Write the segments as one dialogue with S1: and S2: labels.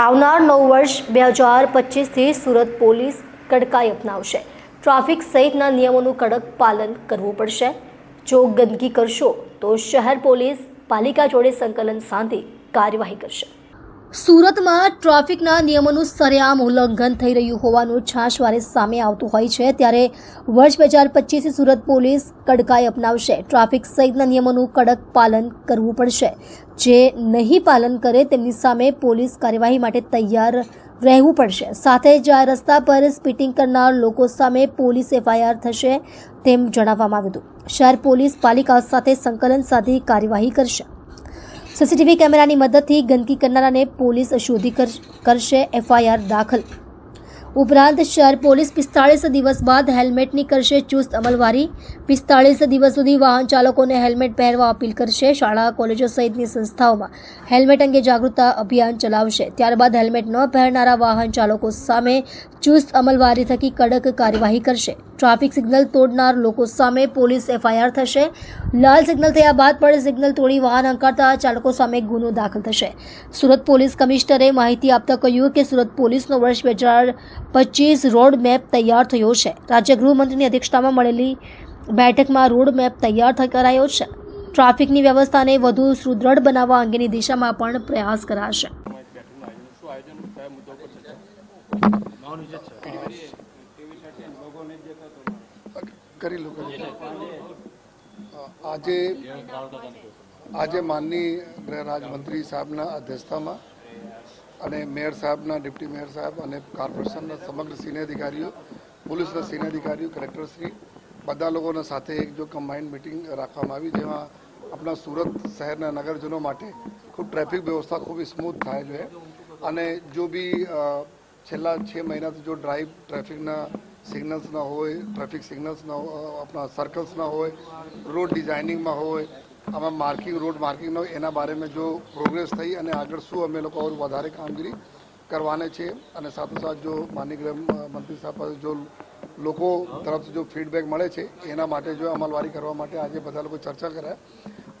S1: આવનાર નવ વર્ષ બે હજાર પચીસથી સુરત પોલીસ કડકાઈ અપનાવશે. ટ્રાફિક સહિતના નિયમોનું કડક પાલન કરવું પડશે. જો ગંદકી કરશો તો શહેર પોલીસ પાલિકા જોડે સંકલન સાંધી કાર્યવાહી કરશે. સુરતમાં ટ્રાફિકના નિયમોનું સરેઆમ ઉલ્લંઘન થઈ રહ્યું હોવાનું છાશવારે સામે આવતું હોય છે. ત્યારે વર્ષ બે હજાર પચીસથી સુરત પોલીસ કડકાઈ અપનાવશે. ટ્રાફિક સહિતના નિયમોનું કડક પાલન કરવું પડશે. જે નહીં પાલન કરે તેમની સામે પોલીસ કાર્યવાહી માટે તૈયાર રહેવું પડશે. સાથે જ આ રસ્તા પર સ્પીટિંગ કરનાર લોકો સામે પોલીસ એફઆઈઆર થશે તેમ જણાવવામાં આવ્યું હતું. શહેર પોલીસ પાલિકા સાથે સંકલન સાધી કાર્યવાહી કરશે. સીસીટીવી કેમેરાની મદદથી ગંદકી કરનારાને પોલીસ શોધી કરશે એફઆઈઆર દાખલ ઉપરાંત શહેર પોલીસ પિસ્તાળીસ દિવસ બાદ હેલ્મેટની કરશે ચુસ્ત અમલવારી. પિસ્તાળીસ દિવસ સુધી વાહન ચાલકોને હેલ્મેટ પહેરવા અપીલ કરશે. શાળા, કોલેજો સહિતની સંસ્થાઓમાં હેલ્મેટ અંગે જાગૃતતા અભિયાન ચલાવશે. ત્યારબાદ હેલ્મેટ ન પહેરનારા વાહન ચાલકો સામે ચુસ્ત અમલવારી થકી કડક કાર્યવાહી કરશે. ટ્રાફિક સિગ્નલ તોડનાર લોકો સામે પોલીસ એફઆઈઆર થશે. લાલ સિગ્નલ થયા બાદ પણ સિગ્નલ તોડી વાહન હંકારતા ચાલકો સામે ગુનો દાખલ થશે. સુરત પોલીસ કમિશનરે માહિતી આપતા કહ્યું કે સુરત પોલીસનો વર્ષ બે પચીસ રોડ મેપ તૈયાર થયો છે. રાજ્ય ગૃહમંત્રીની અધ્યક્ષતામાં મળેલી બેઠકમાં રોડ મેપ તૈયાર કરાયો છે. ટ્રાફિકની વ્યવસ્થાને વધુ સુદૃઢ બનાવવા અંગેની દિશામાં પણ પ્રયાસ કરાશે.
S2: આજે માનની ગૃહ રાજમંત્રી સાહેબના અધ્યક્ષતામાં અને મેયર સાહેબના ડિપ્ટી મેયર સાહેબ અને કોર્પોરેશનના સમગ્ર સિનિયર અધિકારીઓ, પોલીસના સિનિયર અધિકારીઓ, કલેક્ટરશ્રી, બધા લોકોના સાથે એક જો કમ્બાઇન્ડ મિટિંગ રાખવામાં આવી, જેમાં આપણા સુરત શહેરના નગરજનો માટે ખૂબ ટ્રાફિક વ્યવસ્થા ખૂબ સ્મૂથ થાય છે. અને જો બી છેલ્લા છ મહિનાથી જો ડ્રાઈવ ટ્રાફિકના સિગ્નલ્સ ના હોય, ટ્રાફિક સિગ્નલ્સ ના આપણા સર્કલ્સ ના હોય, રોડ ડિઝાઇનિંગમાં હોય, આમાં માર્કિંગ, રોડ માર્કિંગ હોય એના બારેમાં જો પ્રોગ્રેસ થઈ અને આગળ શું અમે લોકો વધારે કામગીરી કરવાને છે અને સાથોસાથ જો માનની ગૃહ મંત્રી સાહેબ પાસે જો લોકો તરફથી જો ફીડબેક મળે છે, એના માટે જો અમલવારી કરવા માટે આજે બધા લોકો ચર્ચા કર્યા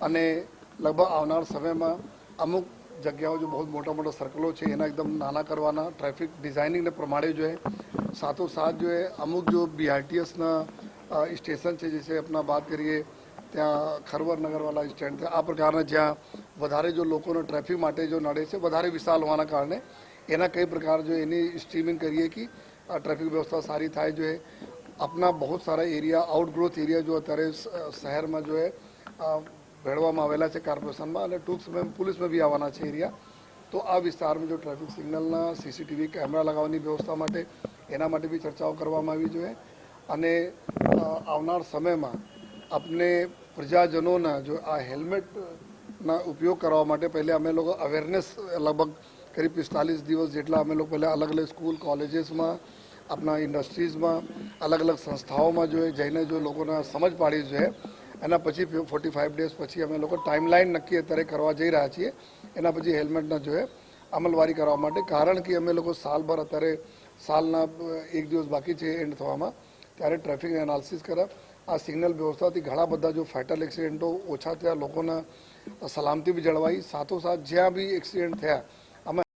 S2: અને લગભગ આવનાર સમયમાં અમુક જગ્યાઓ જો બહુ મોટા મોટા સર્કલો છે, એના એકદમ નાના કરવાના ટ્રાફિક ડિઝાઇનિંગને પ્રમાણે જો है સાથો સાથ જો અમુક જો બીઆરટીએસના સ્ટેશન છે જૈસે આપણા વાત કરીએ ત્યાં ખરવર નગરવાલા સ્ટેન્ડ છે આ પ્રકારના જ્યાં વધારે જો લોકોનો ટ્રાફિક માટે જો નડે છે વધારે વિશાળ હોવાના કારણે એના કઈ પ્રકાર જો એની સ્ટ્રીમિંગ કરીએ કે ટ્રાફિક વ્યવસ્થા સારી થાય જો આપણા બહુ સારા એરિયા આઉટગ્રોથ એરિયા જો અત્યારે શહેરમાં જો ભેળવામાં આવેલા છે કોર્પોરેશનમાં અને ટૂંક સમયમાં પોલીસમાં બી આવવાના છે એરિયા તો આ વિસ્તારમાં જો ટ્રાફિક સિગ્નલના સીસીટીવી કેમેરા લગાવવાની વ્યવસ્થા માટે એના માટે બી ચર્ચાઓ કરવામાં આવી જોઈએ. અને આવનાર સમયમાં આપણે પ્રજાજનોના જો આ હેલ્મેટના ઉપયોગ કરવા માટે પહેલે અમે લોકો અવેરનેસ લગભગ કરીબ પિસ્તાલીસ દિવસ જેટલા અમે લોકો પહેલાં અલગ અલગ સ્કૂલ, કોલેજીસમાં આપણા ઇન્ડસ્ટ્રીઝમાં અલગ અલગ સંસ્થાઓમાં જોઈએ જઈને જો લોકોને સમજ પાડી જોઈએ એના પછી ફોર્ટી ફાઇવ ડેઝ પછી અમે લોકો ટાઈમલાઈન નક્કી અત્યારે કરવા જઈ રહ્યા છીએ. એના પછી હેલ્મેટના જોઈએ અમલવારી કરવા માટે કારણ કે અમે લોકો સાલભર અત્યારે સાલના અ, એક દિવસ બાકી છે એન્ડ થવામાં ત્યારે ટ્રાફિક એનાલિસિસ કર્યા. આ સિગ્નલ વ્યવસ્થાથી ઘણા બધા જો ફેટલ એક્સિડન્ટો ઓછા થયા લોકોના સલામતી બી જળવાઈ. સાથોસાથ જ્યાં બી એક્સિડન્ટ થયા